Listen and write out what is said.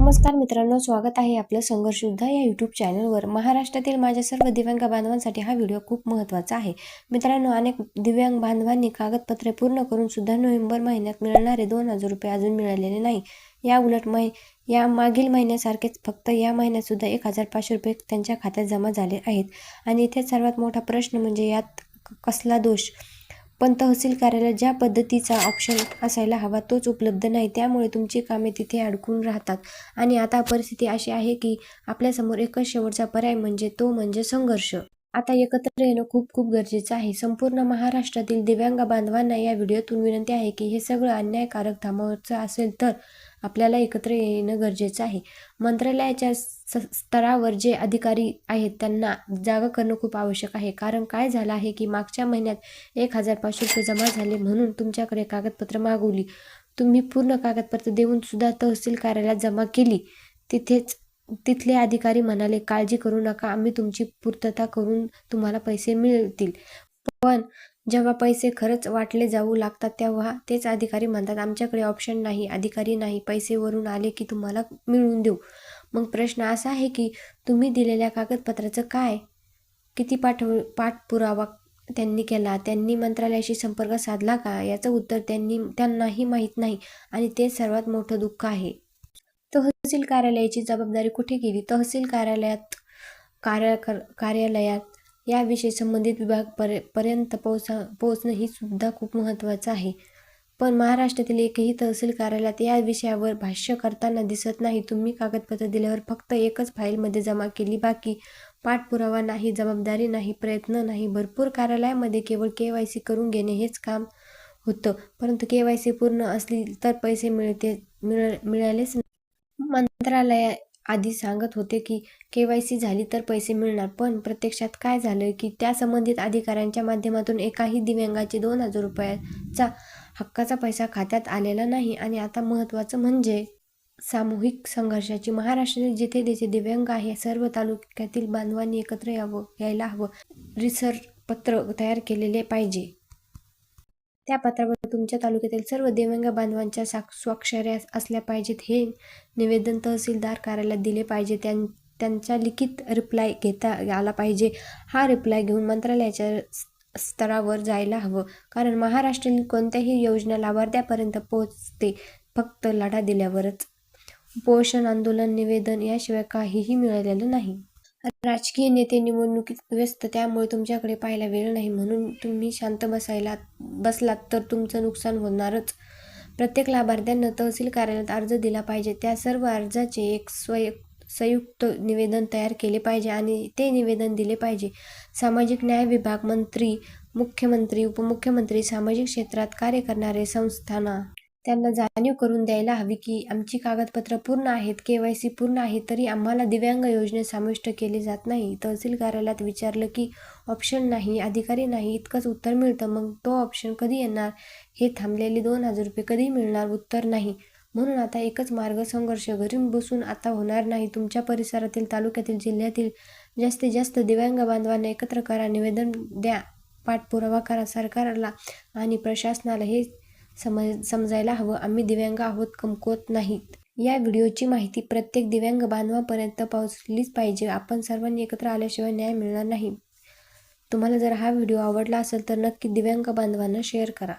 नमस्कार मित्रांनो स्वागत आहे आपलं संघर्ष युद्ध या यूट्यूब चॅनलवर महाराष्ट्रातील माझ्या सर्व दिव्यांग बांधवांसाठी हा व्हिडिओ खूप महत्त्वाचा आहे. मित्रांनो अनेक दिव्यांग बांधवांनी कागदपत्रे पूर्ण करून सुद्धा नोव्हेंबर महिन्यात मिळणारे दोन हजार रुपये अजून मिळालेले नाही. या उलट मै या मागील महिन्यासारखेच फक्त या महिन्यातसुद्धा एक हजार पाचशे रुपये त्यांच्या खात्यात जमा झाले आहेत. आणि इथे सर्वात मोठा प्रश्न म्हणजे यात क- कसला दोष? पण तहसील कार्यालयात ज्या पद्धतीचा ऑप्शन असायला हवा तोच उपलब्ध नाही. त्यामुळे तुमची कामे तिथे अडकून राहतात. आणि आता परिस्थिती अशी आहे की आपल्यासमोर एकच शेवटचा पर्याय म्हणजे तो म्हणजे संघर्ष. आता एकत्र येणं खूप खूप गरजेचं आहे. संपूर्ण महाराष्ट्रातील दिव्यांग बांधवांना या व्हिडिओतून विनंती आहे की हे सगळं अन्यायकारक थांबवायचं असेल तर आपल्याला एकत्र येणं गरजेचं आहे. मंत्रालयाच्या स स्तरावर जे अधिकारी आहेत त्यांना जागा करणं खूप आवश्यक आहे. कारण काय झालं आहे की मागच्या महिन्यात एक हजार पाचशे रुपये जमा झाले म्हणून तुमच्याकडे कागदपत्र मागवली. तुम्ही पूर्ण कागदपत्र देऊन सुद्धा तहसील कार्यालयात जमा केली. तिथेच तिथले अधिकारी म्हणाले काळजी करू नका आम्ही तुमची पूर्तता करून तुम्हाला पैसे मिळतील. पण जेव्हा पैसे खरंच वाटले जाऊ लागतात तेव्हा तेच अधिकारी म्हणतात आमच्याकडे ऑप्शन नाही अधिकारी नाही पैसे वरून आले की तुम्हाला मिळवून देऊ. मग प्रश्न असा आहे की तुम्ही दिलेल्या कागदपत्राचं काय? किती पाठव पाठपुरावा त्यांनी केला? त्यांनी मंत्रालयाशी संपर्क साधला का? याचं उत्तर त्यांनी त्यांनाही माहीत नाही आणि ते सर्वात मोठं दुःख आहे. तहसील कार्यालयाची जबाबदारी कुठे गेली? तहसील कार्यालयात कार्य कार्यालयात याविषयी संबंधित विभाग पर पर्यंत पोहोचा पोहोचणं ही सुद्धा खूप महत्त्वाचं आहे. पण महाराष्ट्रातील एकही तहसील कार्यालयात या विषयावर भाष्य करताना दिसत नाही. तुम्ही कागदपत्र दिल्यावर फक्त एकच फाईलमध्ये जमा केली. बाकी पाठपुरावा नाही जबाबदारी नाही प्रयत्न नाही. भरपूर कार्यालयामध्ये केवळ के वाय सी करून घेणे हेच काम होतं. परंतु के वाय सी पूर्ण असली तर पैसे मिळते मिळ मिळालेच मंत्रालय आधी सांगत होते की के वाय सी झाली तर पैसे मिळणार. पण प्रत्यक्षात काय झालं की त्या संबंधित अधिकाऱ्यांच्या माध्यमातून एकाही दिव्यांगाचे दोन हजार रुपयाचा हक्काचा पैसा खात्यात आलेला नाही. आणि आता महत्त्वाचं म्हणजे सामूहिक संघर्षाची महाराष्ट्रातील जिथे जिथे दिव्यांग आहे सर्व तालुक्यातील बांधवांनी एकत्र यावं यायला हवं. रिसर पत्र तयार केलेले पाहिजे. त्या पत्रावर तुमच्या तालुक्यातील सर्व दिव्यांग बांधवांच्या साक स्वाक्षऱ्या असल्या पाहिजेत हे निवेदन तहसीलदार कार्यालयात दिले पाहिजे. त्यां त्यांचा लिखित रिप्लाय घेता आला पाहिजे. हा रिप्लाय घेऊन मंत्रालयाच्या स्तरावर जायला हवं. कारण महाराष्ट्रातील कोणत्याही योजना लाभार्थ्यापर्यंत पोहोचते फक्त लढा दिल्यावरच. पोषण आंदोलन निवेदन याशिवाय काहीही मिळालेलं नाही. राजकीय नेते निवडणुकीत व्यस्त त्यामुळे तुमच्याकडे पाहायला वेळ नाही. म्हणून तुम्ही शांत बसायला बसलात तर तुमचं नुकसान होणारच. प्रत्येक लाभार्थ्यांना तहसील कार्यालयात अर्ज दिला पाहिजे. त्या सर्व अर्जाचे एक स्वय संयुक्त निवेदन तयार केले पाहिजे आणि ते निवेदन दिले पाहिजे. सामाजिक न्याय विभाग मंत्री मुख्यमंत्री उपमुख्यमंत्री सामाजिक क्षेत्रात कार्य करणारे संस्थांना त्यांना जाणीव करून द्यायला हवी की आमची कागदपत्र पूर्ण आहेत के वाय सी पूर्ण आहे तरी आम्हाला दिव्यांग योजनेत समाविष्ट केले जात नाही. तहसील कार्यालयात विचारलं की ऑप्शन नाही अधिकारी नाही इतकंच उत्तर मिळतं. मग तो ऑप्शन कधी येणार? हे थांबलेले दोन हजार रुपये कधी मिळणार? उत्तर नाही. म्हणून आता एकच मार्ग संघर्ष घरी बसून आता होणार नाही. तुमच्या परिसरातील तालुक्यातील जिल्ह्यातील जास्तीत जास्त दिव्यांग बांधवांना एकत्र करा निवेदन द्या. पाठपुरावा करा सरकारला आणि प्रशासनाला हे समज समजायला हवं. आम्ही दिव्यांग आहोत कमकुवत नाहीत. या व्हिडिओची माहिती प्रत्येक दिव्यांग बांधवापर्यंत पोहोचलीच पाहिजे. आपण सर्वांनी एकत्र आल्याशिवाय न्याय मिळणार नाही. तुम्हाला जर हा व्हिडिओ आवडला असेल तर नक्की दिव्यांग बांधवांना शेअर करा.